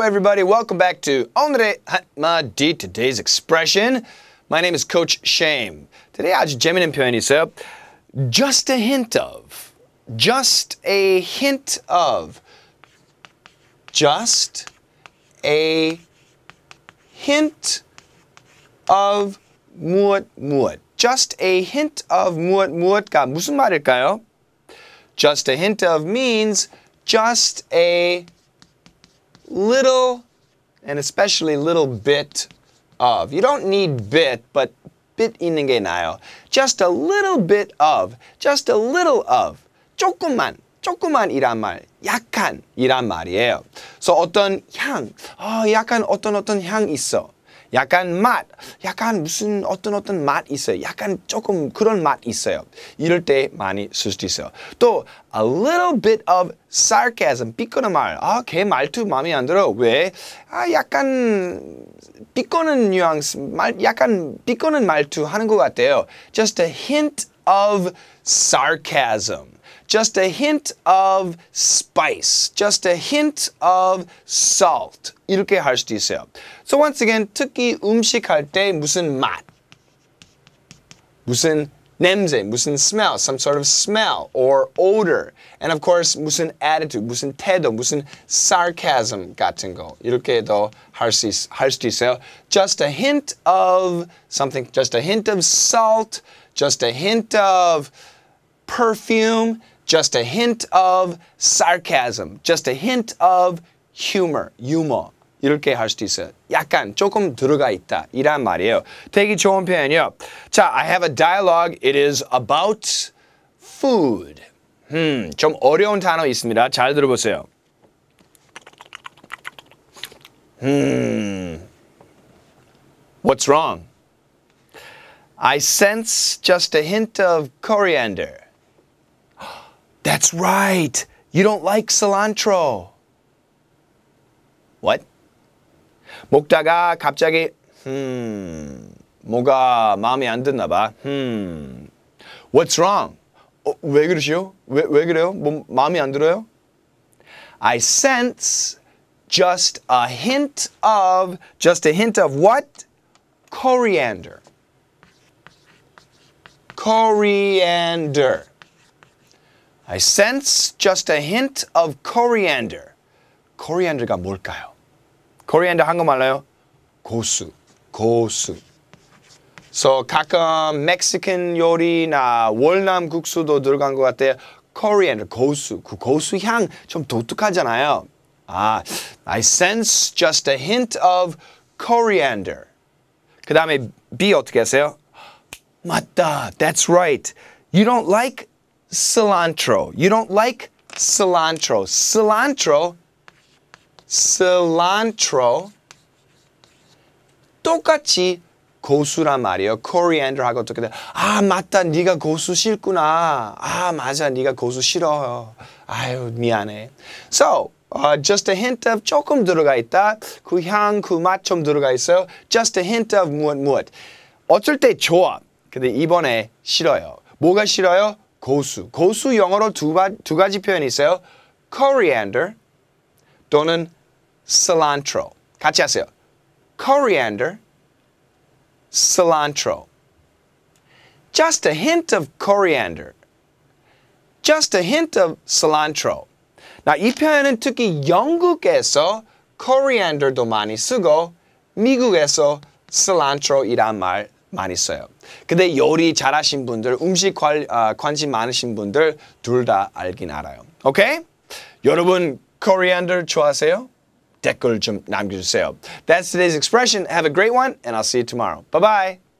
everybody. Welcome back to 오늘의 한마디 today's expression. My name is Coach Shame. Today 아주 재밌는 표현이 있어요. Just a hint of. Just a hint of. Just a hint of 무엇 무엇. Just a hint of 무엇 무엇가 무슨 말일까요? Just a hint of means just a little and especially little bit of. You don't need bit, but bit 있는 게 나요. Just a little bit of. Just a little of. 조금만. 조금만이란 말, 약간이란 말이에요. So 어떤 향, 어, 약간 어떤 어떤 향 있어. 약간 맛, 약간 무슨 어떤 어떤 맛 있어요. 약간 조금 그런 맛 있어요. 이럴 때 많이 쓸 수도 있어요. 또 a little bit of sarcasm, 삐끄는 말. 아, 걔 말투 마음에 안 들어. 왜? 아, 약간 삐끄는 뉘앙스, 말, 약간 삐끄는 말투 하는 것 같아요. Just a hint of sarcasm. just a hint of spice, just a hint of salt. 이렇게 할 수도 있어요. So once again, 특히 음식 할 때 무슨 맛, 무슨 냄새, 무슨 smell, some sort of smell or odor. And of course, 무슨 attitude, 무슨 태도, 무슨 sarcasm 같은 거. 이렇게도 할, 수, 할 수도 있어요. Just a hint of something, just a hint of salt, just a hint of perfume, just a hint of sarcasm, just a hint of humor, humor. 이렇게 할 수도 있어요. 약간 조금 들어가 있다 이란 말이에요. 되게 좋은 표현이요. 자, I have a dialogue. It is about food. 음, 좀 어려운 단어 있습니다. 잘 들어보세요. 음, what's wrong? I sense just a hint of coriander. That's right. You don't like cilantro. What? 먹다가 갑자기 음, 뭐가 마음에 안 드나 봐. 음. What's wrong? 어, 왜 그러시오? 왜, 왜 그래요? 뭐 마음에 안 들어요? I sense just a hint of just a hint of what? Coriander. Coriander. I sense just a hint of coriander. coriander가 뭘까요? coriander 한국말로요? 고수, 고수. So 가끔 멕시칸 요리나 월남 국수도 들어간 것 같아요. coriander, 고수. 그 고수 향 좀 독특하잖아요. 아, I sense just a hint of coriander. 그 다음에 B 어떻게 하세요? 맞다. That's right. You don't like cilantro. You don't like cilantro. Cilantro, cilantro 똑같이 고수란 말이에요. coriander하고 똑같아. 아 맞다, 네가 고수 싫구나. 아 맞아, 네가 고수 싫어요. 아유 미안해. So uh, just a hint of 조금 들어가 있다. 그 향, 그 맛 좀 들어가 있어요. Just a hint of 무엇 무엇. 어쩔 때 좋아. 근데 이번에 싫어요. 뭐가 싫어요? 고수. 고수 영어로 두, 바, 두 가지 표현이 있어요. coriander 또는 cilantro. 같이 하세요. coriander, cilantro. Just a hint of coriander. Just a hint of cilantro. 나 이 표현은 특히 영국에서 coriander도 많이 쓰고 미국에서 cilantro이란 말 많이 써요. 근데 요리 잘하신 분들, 음식 관, 어, 관심 많으신 분들 둘 다 알긴 알아요. 오케이? 여러분 coriander 좋아하세요? 댓글 좀 남겨주세요. That's today's expression. Have a great one and I'll see you tomorrow. Bye bye.